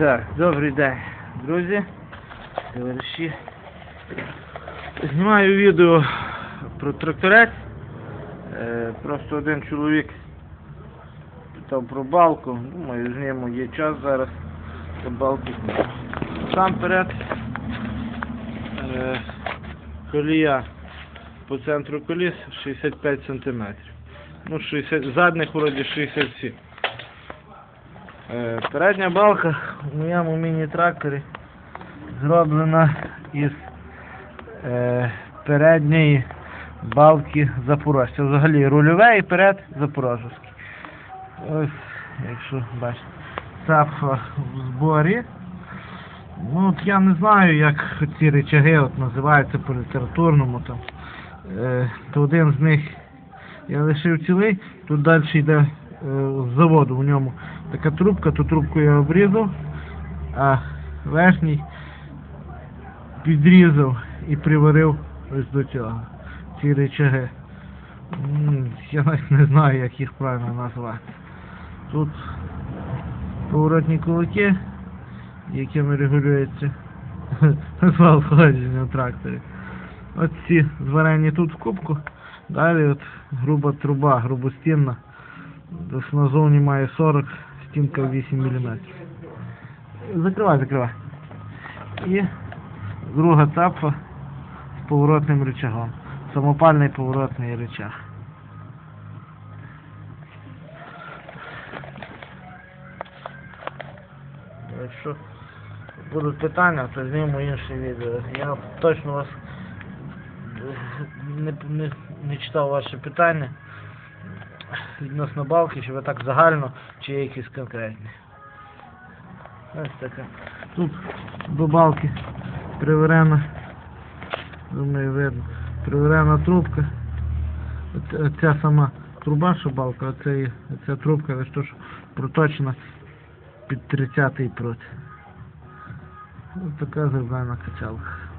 Так, добрий день, друзі, товариші. Знімаю відео про тракторець. Е, просто один чоловік питав про балку. Думаю, зніму є час зараз про балки. Сам перед е, колія по центру коліс 65 см. Ну, 60, задних вроді 67 Е, Передня балка у моєму міні-тракторі зроблена із е, передньої балки Запорожця. Взагалі рульове і перед Запорожецький. Ось, якщо бачите, цапфа в зборі. Ну от я не знаю, як ці речаги от називаються по літературному там. Е, то один з них я лишив цілий, тут далі йде е, з заводу в ньому така трубка, ту трубку я обрізав, а верхній підрізав і приварив ось до цього. Ці речаги. Я навіть не знаю, як їх правильно назвати. Тут поворотні кулаки, якими регулюється входження в тракторі. От ці зварені тут в кубку. Далі от груба труба, грубостінна. Десь назовні має 40, стінка 8 мм. Закривай, закривай. І друга цапфа з поворотним рычагом. Самопальний поворотний рычаг. Якщо будуть питання, то зніму інше відео. Я точно вас не, не, не читав ваші питання відносно балки, ви так загально, чи є якісь конкретні. Ось така. Тут до балки приварена, думаю, видно, приварена трубка. Оця, сама труба, що балка, оця, оця трубка, то, що проточена під 30-й прут. Ось така зелена качалка.